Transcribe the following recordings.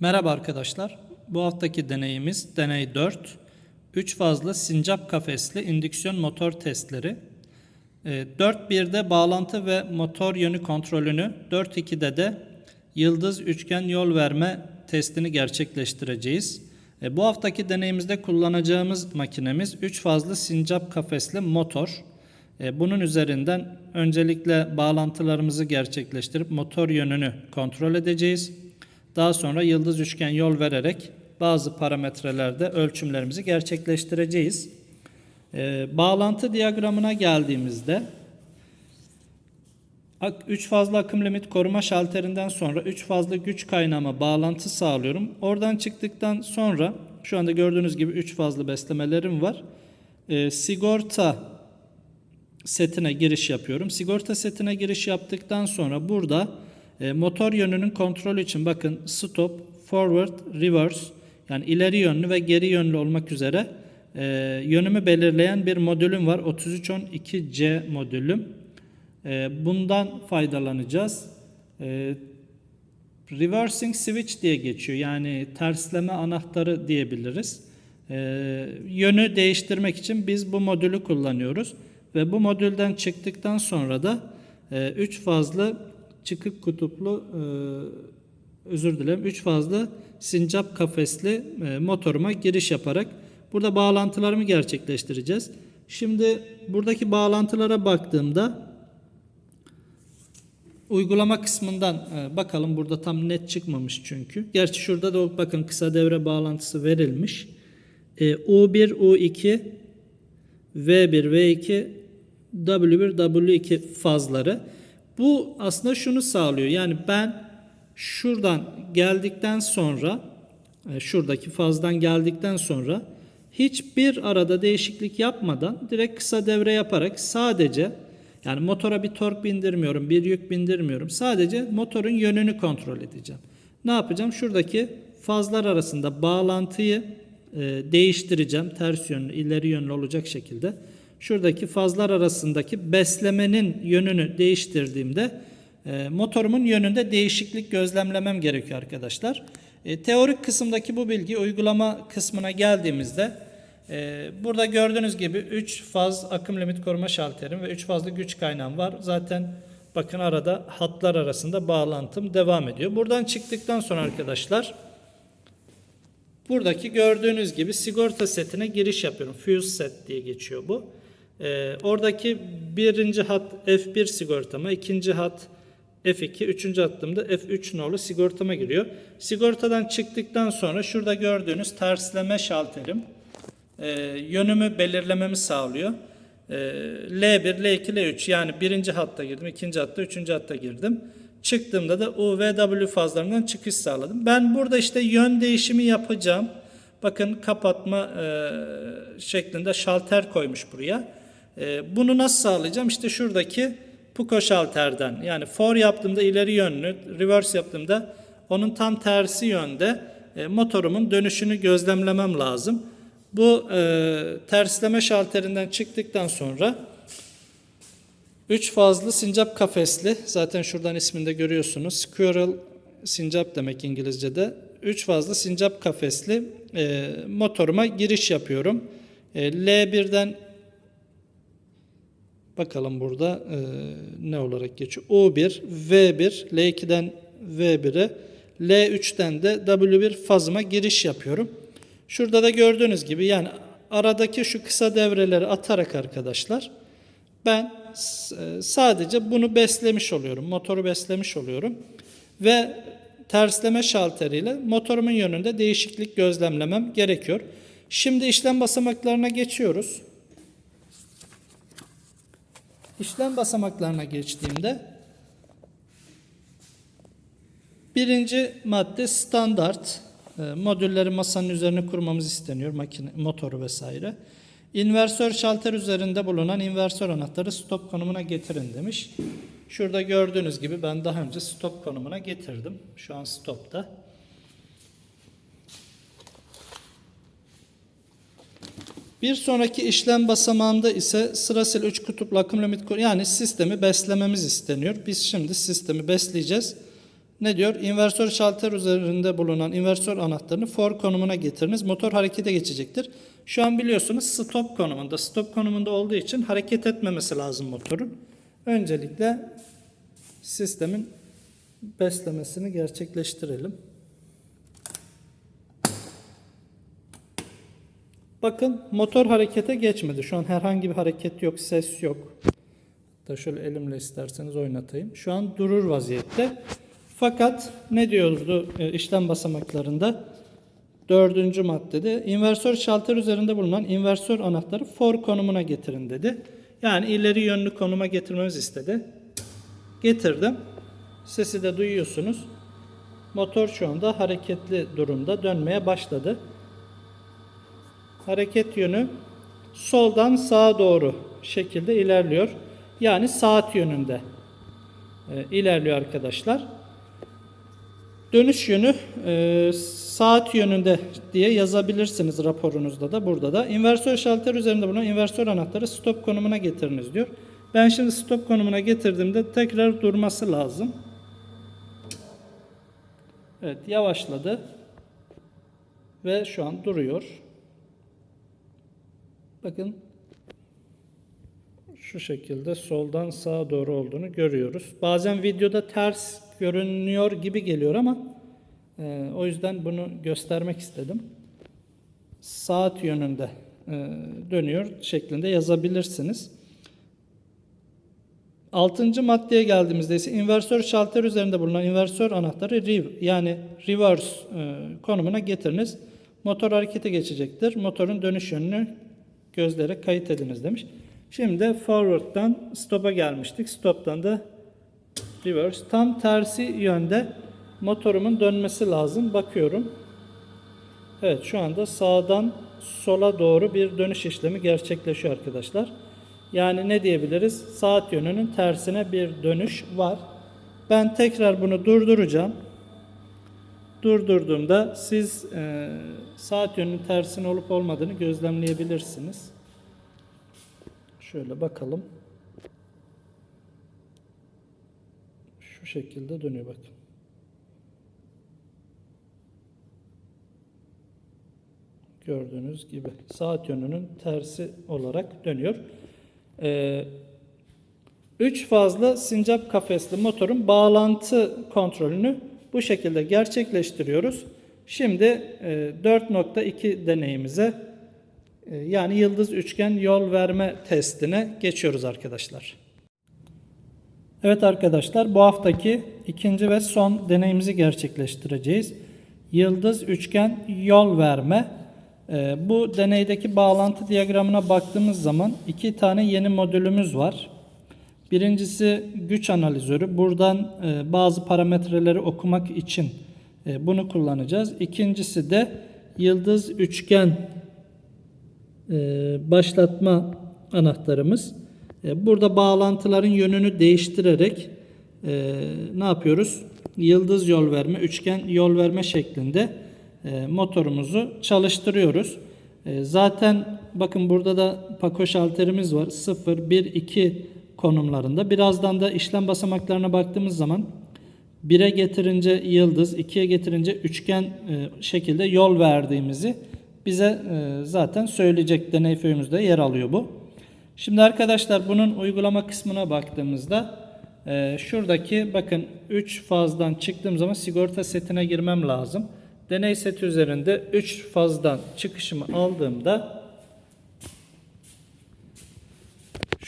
Merhaba arkadaşlar. Bu haftaki deneyimiz deney 4. 3 fazlı sincap kafesli indüksiyon motor testleri. 4.1'de bağlantı ve motor yönü kontrolünü, 4.2'de de yıldız üçgen yol verme testini gerçekleştireceğiz. E, Bu haftaki deneyimizde kullanacağımız makinemiz 3 fazlı sincap kafesli motor. E, Bunun üzerinden öncelikle bağlantılarımızı gerçekleştirip motor yönünü kontrol edeceğiz. Daha sonra yıldız üçgen yol vererek bazı parametrelerde ölçümlerimizi gerçekleştireceğiz. Ee, bağlantı diyagramına geldiğimizde 3 fazla akım limit koruma şalterinden sonra 3 fazla güç kaynağıma bağlantı sağlıyorum. Oradan çıktıktan sonra şu anda gördüğünüz gibi 3 fazla beslemelerim var. Ee, sigorta setine giriş yapıyorum. Sigorta setine giriş yaptıktan sonra burada e, motor yönünün kontrolü için bakın stop, forward, reverse yani ileri yönlü ve geri yönlü olmak üzere e, yönümü belirleyen bir modülüm var. 3312C modülüm. E, bundan faydalanacağız. E, reversing switch diye geçiyor. Yani tersleme anahtarı diyebiliriz. E, yönü değiştirmek için biz bu modülü kullanıyoruz. Ve bu modülden çıktıktan sonra da 3 fazla çıkık kutuplu e, özür dilerim 3 fazla sincap kafesli e, motoruma giriş yaparak burada bağlantılarımı gerçekleştireceğiz. Şimdi buradaki bağlantılara baktığımda uygulama kısmından e, bakalım burada tam net çıkmamış çünkü. Gerçi şurada da bakın kısa devre bağlantısı verilmiş. E, U1, U2, V1, V2, W1, W2 fazları. Bu aslında şunu sağlıyor. Yani ben şuradan geldikten sonra e, şuradaki fazdan geldikten sonra hiçbir arada değişiklik yapmadan direkt kısa devre yaparak sadece yani motora bir tork bindirmiyorum, bir yük bindirmiyorum. Sadece motorun yönünü kontrol edeceğim. Ne yapacağım? Şuradaki fazlar arasında bağlantıyı e, değiştireceğim. Ters yönlü, ileri yönlü olacak şekilde şuradaki fazlar arasındaki beslemenin yönünü değiştirdiğimde e, motorumun yönünde değişiklik gözlemlemem gerekiyor arkadaşlar. E, teorik kısımdaki bu bilgi uygulama kısmına geldiğimizde e, burada gördüğünüz gibi 3 faz akım limit koruma şalterim ve 3 fazlı güç kaynağım var. Zaten bakın arada hatlar arasında bağlantım devam ediyor. Buradan çıktıktan sonra arkadaşlar buradaki gördüğünüz gibi sigorta setine giriş yapıyorum. Fuse set diye geçiyor bu. Ee, oradaki birinci hat F1 sigortama, ikinci hat F2, üçüncü hattımda F3 nolu sigortama giriyor. Sigortadan çıktıktan sonra şurada gördüğünüz tersleme şalterim e, yönümü belirlememi sağlıyor. E, L1, L2, L3 yani birinci hatta girdim, ikinci hatta, üçüncü hatta girdim. Çıktığımda da U ve W fazlarından çıkış sağladım. Ben burada işte yön değişimi yapacağım. Bakın kapatma e, şeklinde şalter koymuş buraya. E, bunu nasıl sağlayacağım? İşte şuradaki puko şalterden yani for yaptığımda ileri yönlü, reverse yaptığımda onun tam tersi yönde e, motorumun dönüşünü gözlemlemem lazım. Bu e, tersleme şalterinden çıktıktan sonra 3 fazlı sincap kafesli zaten şuradan isminde görüyorsunuz. Squirrel sincap demek İngilizce'de. 3 fazlı sincap kafesli e, motoruma giriş yapıyorum. E, L1'den bakalım burada e, ne olarak geçiyor. U1, V1, L2'den V1'e, L3'ten de W1 fazıma giriş yapıyorum. Şurada da gördüğünüz gibi yani aradaki şu kısa devreleri atarak arkadaşlar ben e, sadece bunu beslemiş oluyorum. Motoru beslemiş oluyorum. Ve tersleme şalteriyle motorumun yönünde değişiklik gözlemlemem gerekiyor. Şimdi işlem basamaklarına geçiyoruz. İşlem basamaklarına geçtiğimde birinci madde standart e, modülleri masanın üzerine kurmamız isteniyor. Makine, motoru vesaire. İnversör şalter üzerinde bulunan inversör anahtarı stop konumuna getirin demiş. Şurada gördüğünüz gibi ben daha önce stop konumuna getirdim. Şu an stopta. Bir sonraki işlem basamağında ise sırasıyla 3 kutuplu akım limit yani sistemi beslememiz isteniyor. Biz şimdi sistemi besleyeceğiz. ne diyor? İnversör şalter üzerinde bulunan inversör anahtarını for konumuna getiriniz. Motor harekete geçecektir. Şu an biliyorsunuz stop konumunda. Stop konumunda olduğu için hareket etmemesi lazım motorun. Öncelikle sistemin beslemesini gerçekleştirelim. Bakın motor harekete geçmedi. Şu an herhangi bir hareket yok, ses yok. Da şöyle elimle isterseniz oynatayım. Şu an durur vaziyette. Fakat ne diyordu e, işlem basamaklarında? Dördüncü maddede inversör şalter üzerinde bulunan inversör anahtarı for konumuna getirin dedi. Yani ileri yönlü konuma getirmemizi istedi. Getirdim. Sesi de duyuyorsunuz. Motor şu anda hareketli durumda dönmeye başladı. Hareket yönü soldan sağa doğru şekilde ilerliyor. Yani saat yönünde e, ilerliyor arkadaşlar. Dönüş yönü e, saat yönünde diye yazabilirsiniz raporunuzda da burada da. İnversör şalter üzerinde bulunan inversör anahtarı stop konumuna getiriniz diyor. Ben şimdi stop konumuna getirdiğimde tekrar durması lazım. Evet yavaşladı. Ve şu an duruyor. Bakın şu şekilde soldan sağa doğru olduğunu görüyoruz. Bazen videoda ters görünüyor gibi geliyor ama e, o yüzden bunu göstermek istedim. Saat yönünde e, dönüyor şeklinde yazabilirsiniz. Altıncı maddeye geldiğimizde ise inversör şalter üzerinde bulunan inversör anahtarı rev yani reverse e, konumuna getiriniz. Motor harekete geçecektir. Motorun dönüş yönünü gözlere kayıt ediniz demiş. Şimdi de forward'dan stop'a gelmiştik. Stop'tan da reverse. Tam tersi yönde motorumun dönmesi lazım. Bakıyorum. Evet şu anda sağdan sola doğru bir dönüş işlemi gerçekleşiyor arkadaşlar. Yani ne diyebiliriz? Saat yönünün tersine bir dönüş var. Ben tekrar bunu durduracağım. Durdurduğumda siz e, saat yönünün tersine olup olmadığını gözlemleyebilirsiniz. Şöyle bakalım. Şu şekilde dönüyor bakın. Gördüğünüz gibi saat yönünün tersi olarak dönüyor. Ee, üç fazla sincap kafesli motorun bağlantı kontrolünü bu şekilde gerçekleştiriyoruz. Şimdi e, 4.2 deneyimize e, yani yıldız üçgen yol verme testine geçiyoruz arkadaşlar. Evet arkadaşlar bu haftaki ikinci ve son deneyimizi gerçekleştireceğiz. Yıldız üçgen yol verme. E, bu deneydeki bağlantı diyagramına baktığımız zaman iki tane yeni modülümüz var. Birincisi güç analizörü. Buradan e, bazı parametreleri okumak için e, bunu kullanacağız. İkincisi de yıldız üçgen e, başlatma anahtarımız. E, burada bağlantıların yönünü değiştirerek e, ne yapıyoruz? Yıldız yol verme, üçgen yol verme şeklinde e, motorumuzu çalıştırıyoruz. E, zaten bakın burada da Paco şalterimiz var. 0, 1, 2 konumlarında. Birazdan da işlem basamaklarına baktığımız zaman 1'e getirince yıldız, 2'ye getirince üçgen e, şekilde yol verdiğimizi bize e, zaten söyleyecek deney föyümüzde yer alıyor bu. Şimdi arkadaşlar bunun uygulama kısmına baktığımızda e, şuradaki bakın 3 fazdan çıktığım zaman sigorta setine girmem lazım. Deney seti üzerinde 3 fazdan çıkışımı aldığımda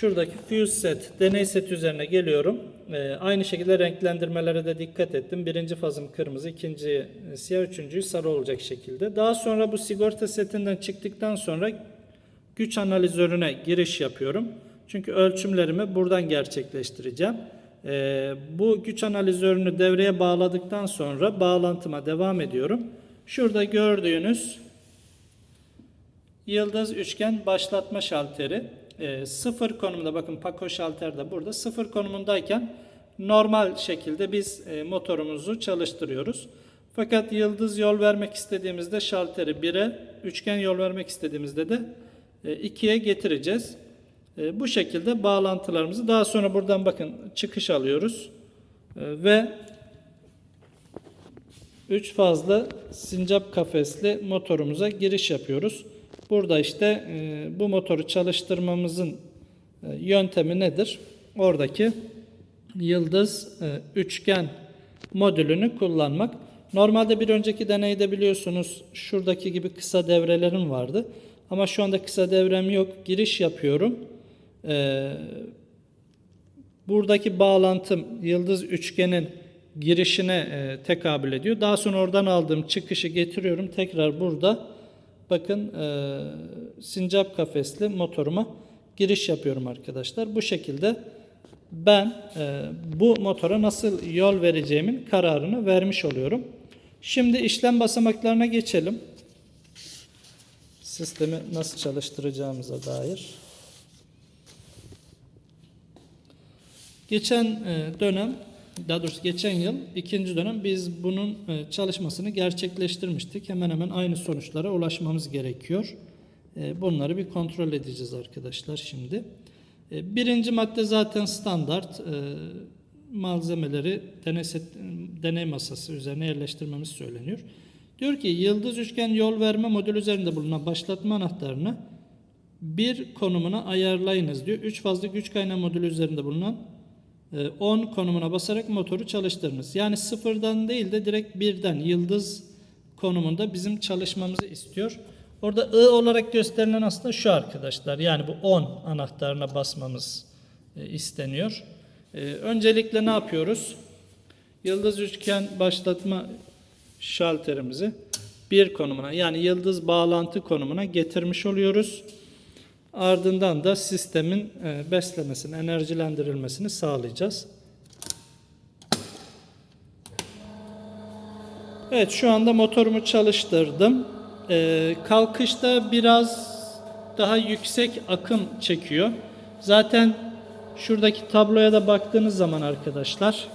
Şuradaki fuse set, deney set üzerine geliyorum. Ee, aynı şekilde renklendirmelere de dikkat ettim. Birinci fazım kırmızı, ikinci siyah, üçüncüyü sarı olacak şekilde. Daha sonra bu sigorta setinden çıktıktan sonra güç analizörüne giriş yapıyorum. Çünkü ölçümlerimi buradan gerçekleştireceğim. Ee, bu güç analizörünü devreye bağladıktan sonra bağlantıma devam ediyorum. Şurada gördüğünüz yıldız üçgen başlatma şalteri e, sıfır konumunda bakın Paco şalter de burada sıfır konumundayken normal şekilde biz e, motorumuzu çalıştırıyoruz. Fakat yıldız yol vermek istediğimizde şalteri 1'e, üçgen yol vermek istediğimizde de e, 2'ye getireceğiz. E, bu şekilde bağlantılarımızı daha sonra buradan bakın çıkış alıyoruz. E, ve 3 fazlı sincap kafesli motorumuza giriş yapıyoruz. Burada işte e, bu motoru çalıştırmamızın e, yöntemi nedir? Oradaki yıldız e, üçgen modülünü kullanmak. Normalde bir önceki deneyde biliyorsunuz şuradaki gibi kısa devrelerim vardı. Ama şu anda kısa devrem yok. Giriş yapıyorum. Buradaki bağlantım yıldız üçgenin girişine tekabül ediyor. Daha sonra oradan aldığım çıkışı getiriyorum. Tekrar burada bakın e, sincap kafesli motoruma giriş yapıyorum arkadaşlar. Bu şekilde ben e, bu motora nasıl yol vereceğimin kararını vermiş oluyorum. Şimdi işlem basamaklarına geçelim. Sistemi nasıl çalıştıracağımıza dair. Geçen e, dönem, daha doğrusu geçen yıl ikinci dönem biz bunun e, çalışmasını gerçekleştirmiştik. Hemen hemen aynı sonuçlara ulaşmamız gerekiyor. E, Bunları bir kontrol edeceğiz arkadaşlar şimdi. E, Birinci madde zaten standart. Malzemeleri deney, masası üzerine yerleştirmemiz söyleniyor. Diyor ki yıldız üçgen yol verme modülü üzerinde bulunan başlatma anahtarını bir konumuna ayarlayınız diyor. 3 fazla güç kaynağı modülü üzerinde bulunan 10 konumuna basarak motoru çalıştırınız. Yani sıfırdan değil de direkt birden yıldız konumunda bizim çalışmamızı istiyor. Orada I olarak gösterilen aslında şu arkadaşlar. Yani bu 10 anahtarına basmamız e, isteniyor. E, Öncelikle ne yapıyoruz? Yıldız üçgen başlatma şalterimizi bir konumuna yani yıldız bağlantı konumuna getirmiş oluyoruz. Ardından da sistemin e, beslemesini, enerjilendirilmesini sağlayacağız. Evet şu anda motorumu çalıştırdım. E, kalkışta biraz daha yüksek akım çekiyor. Zaten şuradaki tabloya da baktığınız zaman arkadaşlar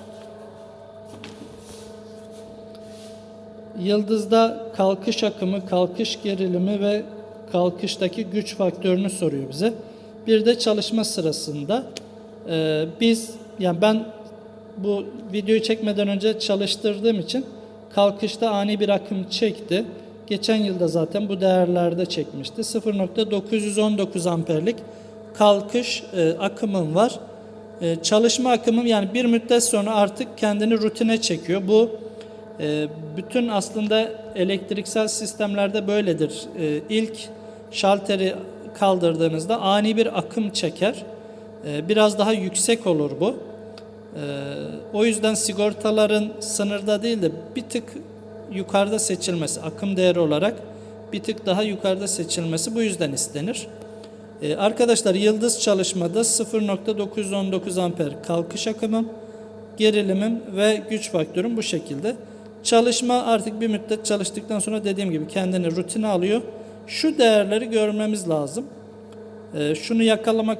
Yıldızda kalkış akımı, kalkış gerilimi ve kalkıştaki güç faktörünü soruyor bize. Bir de çalışma sırasında e, biz yani ben bu videoyu çekmeden önce çalıştırdığım için kalkışta ani bir akım çekti. Geçen yılda zaten bu değerlerde çekmişti. 0.919 amperlik kalkış e, akımım var. E, çalışma akımım yani bir müddet sonra artık kendini rutine çekiyor. Bu e, bütün aslında elektriksel sistemlerde böyledir. E, ilk şalteri kaldırdığınızda ani bir akım çeker. E, biraz daha yüksek olur bu. E, o yüzden sigortaların sınırda değil de bir tık yukarıda seçilmesi, akım değeri olarak bir tık daha yukarıda seçilmesi bu yüzden istenir. E, arkadaşlar yıldız çalışmada 0.919 amper kalkış akımım, gerilimim ve güç faktörüm bu şekilde. Çalışma artık bir müddet çalıştıktan sonra dediğim gibi kendini rutine alıyor. Şu değerleri görmemiz lazım. E, şunu yakalamak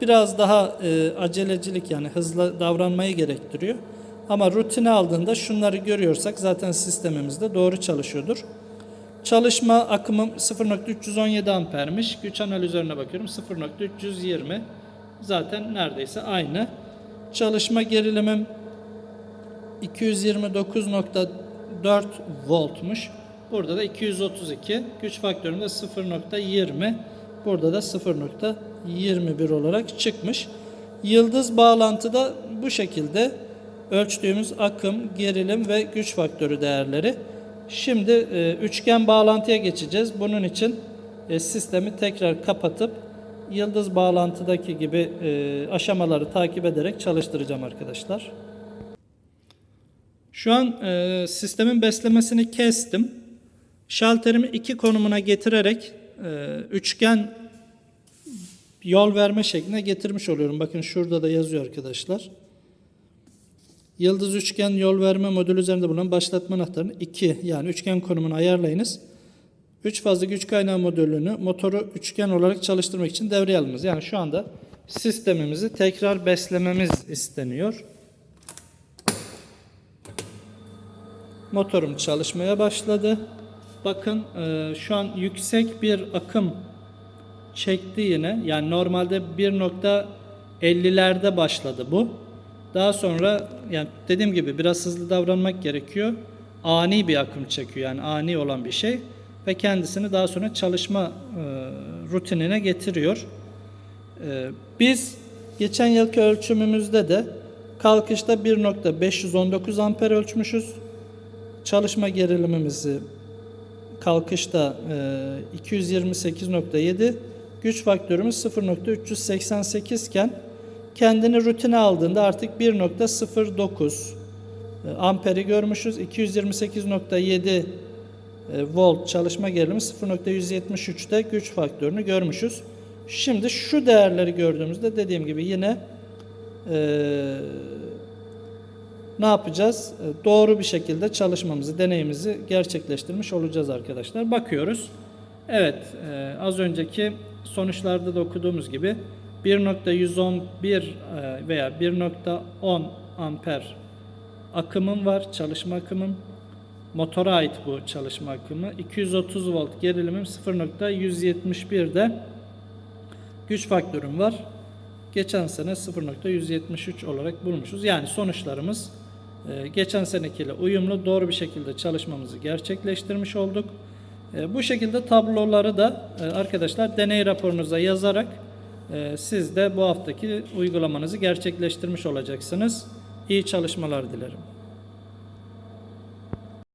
biraz daha e, acelecilik yani hızlı davranmayı gerektiriyor. Ama rutine aldığında şunları görüyorsak zaten sistemimizde doğru çalışıyordur. Çalışma akımım 0.317 ampermiş. Güç analizörüne bakıyorum 0.320. Zaten neredeyse aynı. Çalışma gerilimim 229.4 voltmuş. Burada da 232. Güç faktörüm de 0.20. Burada da 0.21 olarak çıkmış. Yıldız bağlantıda bu şekilde ölçtüğümüz akım, gerilim ve güç faktörü değerleri. Şimdi e, üçgen bağlantıya geçeceğiz. Bunun için e, sistemi tekrar kapatıp yıldız bağlantıdaki gibi e, aşamaları takip ederek çalıştıracağım arkadaşlar. Şu an e, sistemin beslemesini kestim. Şalterimi iki konumuna getirerek e, üçgen yol verme şekline getirmiş oluyorum. Bakın şurada da yazıyor arkadaşlar. Yıldız üçgen yol verme modülü üzerinde bulunan başlatma anahtarını 2 yani üçgen konumuna ayarlayınız. 3 fazla güç kaynağı modülünü motoru üçgen olarak çalıştırmak için devreye alınız. Yani şu anda sistemimizi tekrar beslememiz isteniyor. Motorum çalışmaya başladı. Bakın e, şu an yüksek bir akım çekti yine. Yani normalde 1.50'lerde başladı bu. Daha sonra yani dediğim gibi biraz hızlı davranmak gerekiyor. ani bir akım çekiyor. Yani ani olan bir şey ve kendisini daha sonra çalışma e, rutinine getiriyor. E, biz geçen yılki ölçümümüzde de kalkışta 1.519 amper ölçmüşüz. Çalışma gerilimimizi kalkışta e, 228.7, güç faktörümüz 0.388 iken kendini rutine aldığında artık 1.09 e, amperi görmüşüz. 228.7 e, volt çalışma gerilimi 0.173'te güç faktörünü görmüşüz. Şimdi şu değerleri gördüğümüzde dediğim gibi yine e, ne yapacağız? E, Doğru bir şekilde çalışmamızı, deneyimizi gerçekleştirmiş olacağız arkadaşlar. Bakıyoruz. Evet, e, az önceki sonuçlarda da okuduğumuz gibi 1.111 e, veya 1.10 amper akımım var, çalışma akımım. Motora ait bu çalışma akımı. 230 volt gerilimim 0.171'de güç faktörüm var. Geçen sene 0.173 olarak bulmuşuz. Yani sonuçlarımız geçen senekiyle uyumlu doğru bir şekilde çalışmamızı gerçekleştirmiş olduk. E, Bu şekilde tabloları da e, arkadaşlar deney raporunuza yazarak e, siz de bu haftaki uygulamanızı gerçekleştirmiş olacaksınız. İyi çalışmalar dilerim.